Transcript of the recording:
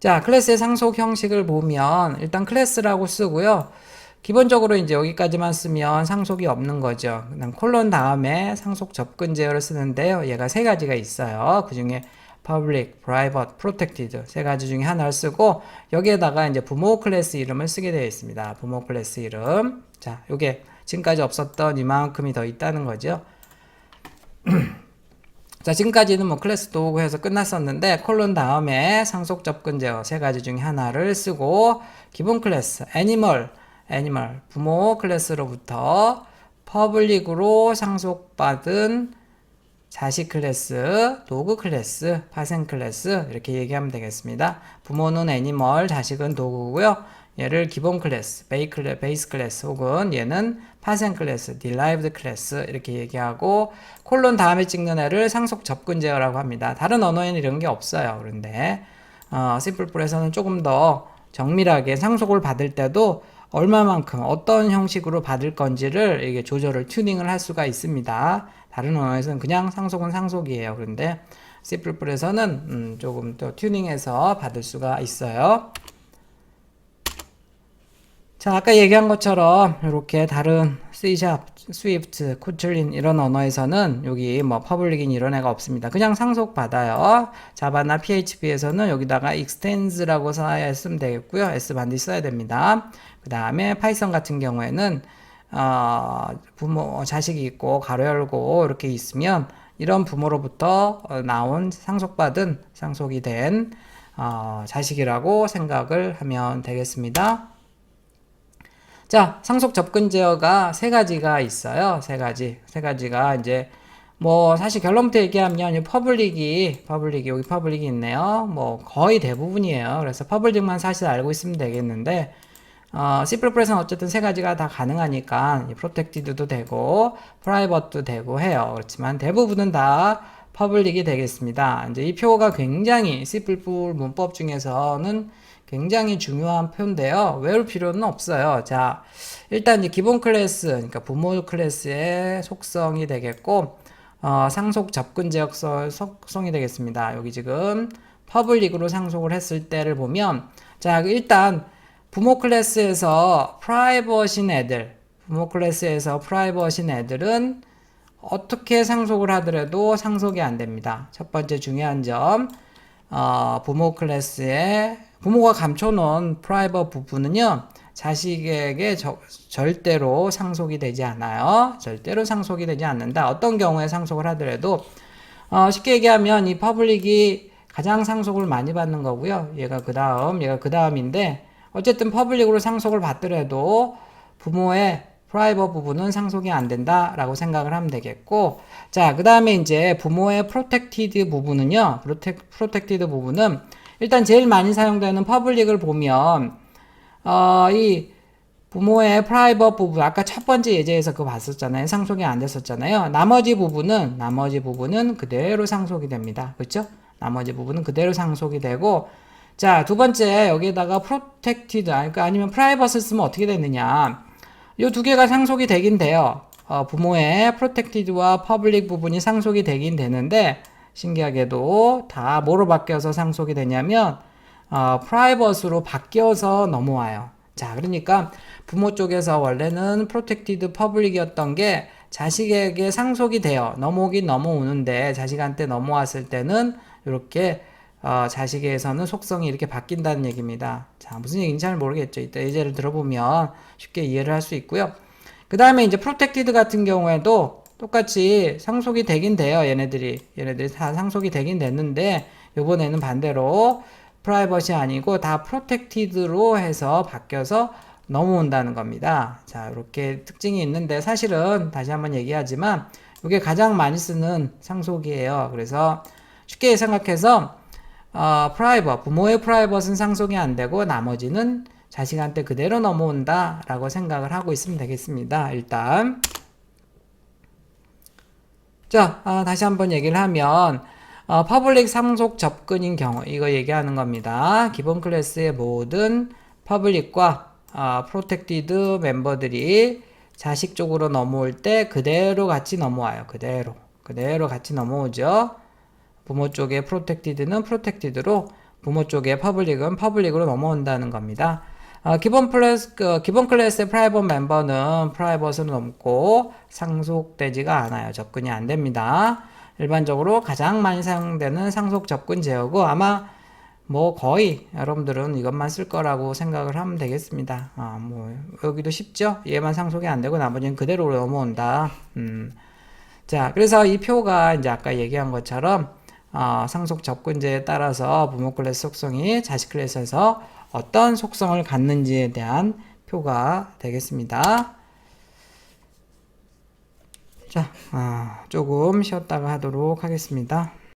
자, 클래스의 상속 형식을 보면 일단 클래스라고 쓰고요. 기본적으로 이제 여기까지만 쓰면 상속이 없는 거죠. 그다음 콜론 다음에 상속 접근 제어를 쓰는데요. 얘가 세 가지가 있어요. 그 중에 public, private, protected 세 가지 중에 하나를 쓰고 여기에다가 이제 부모 클래스 이름을 쓰게 되어 있습니다. 부모 클래스 이름. 자, 요게 지금까지 없었던 이만큼이 더 있다는 거죠. 자, 지금까지는 뭐 클래스 도구 해서 끝났었는데 콜론 다음에 상속 접근 제어 세 가지 중에 하나를 쓰고 기본 클래스 애니멀 애니멀 부모 클래스로부터 퍼블릭으로 상속받은 자식 클래스, 도구 클래스, 파생 클래스 이렇게 얘기하면 되겠습니다. 부모는 애니멀, 자식은 도구고요. 얘를 기본 클래스, 베이 클래, 베이스 클래스 혹은 얘는 파생 클래스, derived 클래스 이렇게 얘기하고 콜론 다음에 찍는 애를 상속 접근 제어라고 합니다. 다른 언어에는 이런 게 없어요. 그런데 어, 심플풀에서는 조금 더 정밀하게 상속을 받을 때도 얼마만큼 어떤 형식으로 받을 건지를 이게 조절을 튜닝을 할 수가 있습니다. 다른 언어에서는 그냥 상속은 상속이에요. 그런데 C++에서는 음, 조금 더 튜닝해서 받을 수가 있어요. 자, 아까 얘기한 것처럼 이렇게 다른 C#, Swift, 코틀린 이런 언어에서는 여기 뭐 퍼블릭인 이런 애가 없습니다. 그냥 상속 받아요. 자바나 PHP에서는 여기다가 extens라고 써야 쓰면 되겠고요. S 반드시 써야 됩니다. 그 다음에 파이썬 같은 경우에는 어, 부모 자식이 있고 가로 열고 이렇게 있으면 이런 부모로부터 어, 나온 상속받은 상속이 된 어, 자식이라고 생각을 하면 되겠습니다. 자, 상속 접근 제어가 세 가지가 있어요. 세 가지. 세 가지가 이제 뭐 사실 결론부터 얘기하면 이 퍼블릭이 퍼블릭이 여기 퍼블릭이 있네요. 뭐 거의 대부분이에요. 그래서 퍼블릭만 사실 알고 있으면 되겠는데 어, C++에서는 어쨌든 세 가지가 다 가능하니까 프로텍티드도 되고 프라이버트도 되고 해요. 그렇지만 대부분은 다 퍼블릭이 되겠습니다. 이제 이 표가 굉장히 C++ 문법 중에서는 굉장히 중요한 표인데요. 외울 필요는 없어요. 자, 일단 이제 기본 클래스, 그러니까 부모 클래스의 속성이 되겠고, 어, 상속 접근 제역 속성이 되겠습니다. 여기 지금 퍼블릭으로 상속을 했을 때를 보면, 자, 일단 부모 클래스에서 프라이버신 애들, 부모 클래스에서 프라이버신 애들은 어떻게 상속을 하더라도 상속이 안 됩니다. 첫 번째 중요한 점, 어, 부모 클래스에 부모가 감춰놓은 프라이버 부분은요, 자식에게 저, 절대로 상속이 되지 않아요. 절대로 상속이 되지 않는다. 어떤 경우에 상속을 하더라도, 어, 쉽게 얘기하면 이 퍼블릭이 가장 상속을 많이 받는 거고요. 얘가 그 다음, 얘가 그 다음인데, 어쨌든 퍼블릭으로 상속을 받더라도 부모의 프라이버 부분은 상속이 안 된다라고 생각을 하면 되겠고, 자, 그 다음에 이제 부모의 프로텍티드 부분은요, 프로텍, 프로텍티드 부분은 일단 제일 많이 사용되는 퍼블릭을 보면 어, 이 부모의 프라이버 부분 아까 첫 번째 예제에서 그거 봤었잖아요. 상속이 안 됐었잖아요. 나머지 부분은 나머지 부분은 그대로 상속이 됩니다. 그렇죠? 나머지 부분은 그대로 상속이 되고 자, 두 번째 여기에다가 프로텍티드 아니면 프라이버스 쓰면 어떻게 되느냐? 이두 개가 상속이 되긴 돼요. 어, 부모의 프로텍티드와 퍼블릭 부분이 상속이 되긴 되는데 신기하게도 다 뭐로 바뀌어서 상속이 되냐면 어, 프라이버스로 바뀌어서 넘어와요. 자, 그러니까 부모 쪽에서 원래는 프로텍티드 퍼블릭이었던 게 자식에게 상속이 돼요. 넘어오긴 넘어오는데 자식한테 넘어왔을 때는 이렇게 어, 자식에서는 속성이 이렇게 바뀐다는 얘기입니다. 자, 무슨 얘기인지 잘 모르겠죠. 이따 예제를 들어보면 쉽게 이해를 할 수 있고요. 그 다음에 이제 프로텍티드 같은 경우에도 똑같이 상속이 되긴 돼요. 얘네들이. 얘네들이 다 상속이 되긴 됐는데, 요번에는 반대로 프라이버시 아니고 다 프로텍티드로 해서 바뀌어서 넘어온다는 겁니다. 자, 이렇게 특징이 있는데 사실은 다시 한번 얘기하지만 이게 가장 많이 쓰는 상속이에요. 그래서 쉽게 생각해서 어, 프라이버, 부모의 프라이버는 상속이 안 되고 나머지는 자식한테 그대로 넘어온다라고 생각을 하고 있으면 되겠습니다. 일단 자, 아, 다시 한번 얘기를 하면 어, 퍼블릭 상속 접근인 경우 이거 얘기하는 겁니다. 기본 클래스의 모든 퍼블릭과 어, 프로텍티드 멤버들이 자식 쪽으로 넘어올 때 그대로 같이 넘어와요. 그대로. 그대로 같이 넘어오죠. 부모 쪽의 프로텍티드는 프로텍티드로 부모 쪽에 퍼블릭은 퍼블릭으로 넘어온다는 겁니다. 아, 기본 클래스, 그, 기본 클래스의 프라이빗 멤버는 프라이빗은 넘고 상속되지가 않아요. 접근이 안 됩니다. 일반적으로 가장 많이 사용되는 상속 접근 제어고 아마 뭐 거의 여러분들은 이것만 쓸 거라고 생각을 하면 되겠습니다. 아, 뭐 여기도 쉽죠? 얘만 상속이 안 되고 나머지는 그대로 넘어온다. 음. 자, 그래서 이 표가 이제 아까 얘기한 것처럼 어, 상속 접근제에 따라서 부모 클래스 속성이 자식 클래스에서 어떤 속성을 갖는지에 대한 표가 되겠습니다. 자, 아, 조금 쉬었다가 하도록 하겠습니다.